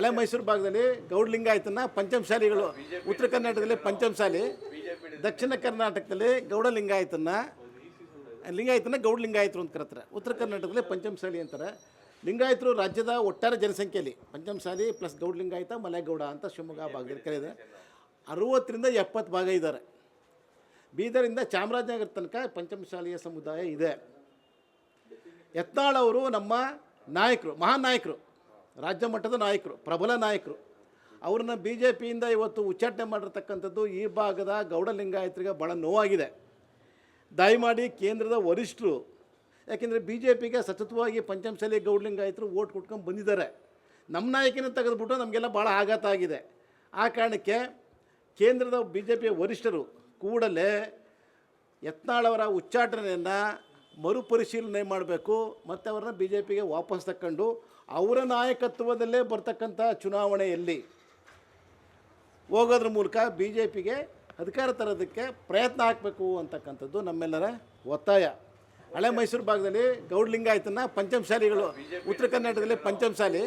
ಹಳೆ ಮೈಸೂರು ಭಾಗದಲ್ಲಿ ಗೌಡ ಲಿಂಗಾಯತನ ಪಂಚಮಶಾಲಿಗಳು ಉತ್ತರ ಕರ್ನಾಟಕದಲ್ಲಿ ಪಂಚಮಶಾಲಿ ದಕ್ಷಿಣ ಕರ್ನಾಟಕದಲ್ಲಿ ಗೌಡ ಲಿಂಗಾಯತನ ಲಿಂಗಾಯತನ ಗೌಡ ಲಿಂಗಾಯತರು ಅಂತ ಕರೀತಾರೆ. ಉತ್ತರ ಕರ್ನಾಟಕದಲ್ಲಿ ಪಂಚಮಶಾಲಿ ಅಂತಾರೆ. ಲಿಂಗಾಯತರು ರಾಜ್ಯದ ಒಟ್ಟಾರೆ ಜನಸಂಖ್ಯೆಯಲ್ಲಿ ಪಂಚಮಶಾಲಿ ಪ್ಲಸ್ ಗೌಡ ಲಿಂಗಾಯತ ಮಲೆಗೌಡ ಅಂತ ಶಿವಮೊಗ್ಗ ಭಾಗದಲ್ಲಿ ಕರೆಯಿದೆ ಅರುವತ್ತರಿಂದ ಎಪ್ಪತ್ತು ಭಾಗ ಇದ್ದಾರೆ. ಬೀದರಿಂದ ಚಾಮರಾಜನಗರ ತನಕ ಪಂಚಮಶಾಲಿಯ ಸಮುದಾಯ ಇದೆ. ಯತ್ನಾಳ್ ಅವರು ನಮ್ಮ ನಾಯಕರು, ಮಹಾನ್ ನಾಯಕರು. ರಾಜ್ಯ ಮಟ್ಟದ ನಾಯಕರು, ಪ್ರಬಲ ನಾಯಕರು. ಅವ್ರನ್ನ ಬಿ ಜೆ ಪಿಯಿಂದ ಇವತ್ತು ಉಚ್ಚಾಟನೆ ಮಾಡಿರ್ತಕ್ಕಂಥದ್ದು ಈ ಭಾಗದ ಗೌಡ ಲಿಂಗಾಯತರಿಗೆ ಭಾಳ ನೋವಾಗಿದೆ. ದಯಮಾಡಿ ಕೇಂದ್ರದ ವರಿಷ್ಠರು, ಯಾಕೆಂದರೆ ಬಿ ಜೆ ಪಿಗೆ ಸತತವಾಗಿ ಪಂಚಮಶಾಲಿ ಗೌಡ ಲಿಂಗಾಯತರು ಓಟ್ ಕೊಟ್ಕೊಂಡು ಬಂದಿದ್ದಾರೆ. ನಮ್ಮ ನಾಯಕನ ತೆಗೆದುಬಿಟ್ಟು ನಮಗೆಲ್ಲ ಭಾಳ ಆಘಾತ ಆಗಿದೆ. ಆ ಕಾರಣಕ್ಕೆ ಕೇಂದ್ರದ ಬಿ ಜೆ ಪಿಯ ವರಿಷ್ಠರು ಕೂಡಲೇ ಯತ್ನಾಳವರ ಉಚ್ಚಾಟನೆಯನ್ನು ಮರುಪರಿಶೀಲನೆ ಮಾಡಬೇಕು, ಮತ್ತು ಅವ್ರನ್ನ ಬಿ ಜೆ ಪಿಗೆ ವಾಪಸ್ ತಕ್ಕೊಂಡು ಅವರ ನಾಯಕತ್ವದಲ್ಲೇ ಬರ್ತಕ್ಕಂಥ ಚುನಾವಣೆಯಲ್ಲಿ ಹೋಗೋದ್ರ ಮೂಲಕ ಬಿ ಜೆ ಪಿಗೆ ಅಧಿಕಾರ ತರೋದಕ್ಕೆ ಪ್ರಯತ್ನ ಹಾಕಬೇಕು ಅಂತಕ್ಕಂಥದ್ದು ನಮ್ಮೆಲ್ಲರ ಒತ್ತಾಯ. ಹಳೆ ಮೈಸೂರು ಭಾಗದಲ್ಲಿ ಗೌಡಲಿಂಗಾಯತನ ಪಂಚಮಶಾಲಿಗಳು ಉತ್ತರ ಕರ್ನಾಟಕದಲ್ಲಿ ಪಂಚಮಶಾಲಿ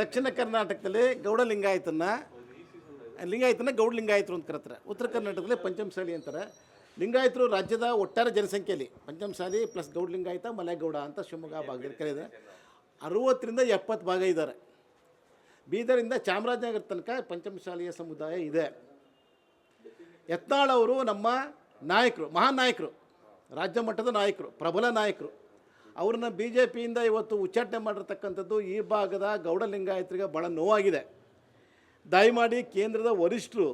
ದಕ್ಷಿಣ ಕರ್ನಾಟಕದಲ್ಲಿ ಗೌಡ ಲಿಂಗಾಯತನ ಲಿಂಗಾಯತನ ಗೌಡ ಲಿಂಗಾಯತರು ಅಂತ ಕರೀತಾರೆ. ಉತ್ತರ ಕರ್ನಾಟಕದಲ್ಲಿ ಪಂಚಮಶಾಲಿ ಅಂತಾರೆ. ಲಿಂಗಾಯತರು ರಾಜ್ಯದ ಒಟ್ಟಾರೆ ಜನಸಂಖ್ಯೆಯಲ್ಲಿ ಪಂಚಮಸಾಲಿ ಪ್ಲಸ್ ಗೌಡ ಲಿಂಗಾಯತ, ಮಲೆಗೌಡ ಅಂತ ಶಿವಮೊಗ್ಗ ಭಾಗದಲ್ಲಿ ಕರೆಯಿದೆ ಅರುವತ್ತರಿಂದ ಎಪ್ಪತ್ತು ಭಾಗ ಇದ್ದಾರೆ. ಬೀದರಿಂದ ಚಾಮರಾಜನಗರ ತನಕ ಪಂಚಮಸಾಲಿಯ ಸಮುದಾಯ ಇದೆ. ಯತ್ನಾಳ್ ಅವರು ನಮ್ಮ ನಾಯಕರು, ಮಹಾನ್ ನಾಯಕರು, ರಾಜ್ಯ ಮಟ್ಟದ ನಾಯಕರು, ಪ್ರಬಲ ನಾಯಕರು. ಅವ್ರನ್ನ ಬಿ ಜೆ ಪಿಯಿಂದ ಇವತ್ತು ಉಚ್ಚಾಟನೆ ಮಾಡಿರ್ತಕ್ಕಂಥದ್ದು ಈ ಭಾಗದ ಗೌಡ ಲಿಂಗಾಯತರಿಗೆ ಭಾಳ ನೋವಾಗಿದೆ. ದಯಮಾಡಿ ಕೇಂದ್ರದ ವರಿಷ್ಠರು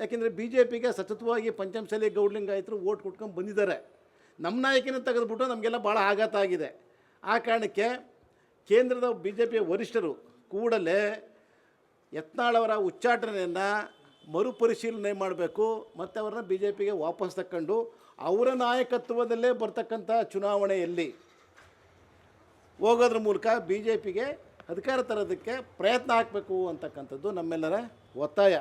ಯಾಕೆಂದರೆ ಬಿ ಜೆ ಪಿಗೆ ಸತತವಾಗಿ ಪಂಚಮಶಾಲಿ ಗೌಡ್ಲಿಂಗ್ ಲಿಂಗಾಯತರು ಓಟ್ ಕೊಟ್ಕೊಂಡು ಬಂದಿದ್ದಾರೆ. ನಮ್ಮ ನಾಯಕನ ತೆಗೆದುಬಿಟ್ಟು ನಮಗೆಲ್ಲ ಭಾಳ ಆಘಾತ ಆಗಿದೆ. ಆ ಕಾರಣಕ್ಕೆ ಕೇಂದ್ರದ ಬಿ ಜೆ ಪಿಯ ವರಿಷ್ಠರು ಕೂಡಲೇ ಯತ್ನಾಳವರ ಉಚ್ಚಾಟನೆಯನ್ನು ಮರುಪರಿಶೀಲನೆ ಮಾಡಬೇಕು, ಮತ್ತು ಅವರನ್ನ ಬಿ ಜೆ ಪಿಗೆ ವಾಪಸ್ ತಕ್ಕೊಂಡು ಅವರ ನಾಯಕತ್ವದಲ್ಲೇ ಬರ್ತಕ್ಕಂಥ ಚುನಾವಣೆಯಲ್ಲಿ ಹೋಗೋದ್ರ ಮೂಲಕ ಬಿ ಜೆ ಪಿಗೆ ಅಧಿಕಾರ ತರೋದಕ್ಕೆ ಪ್ರಯತ್ನ ಹಾಕಬೇಕು ಅಂತಕ್ಕಂಥದ್ದು ನಮ್ಮೆಲ್ಲರ ಒತ್ತಾಯ.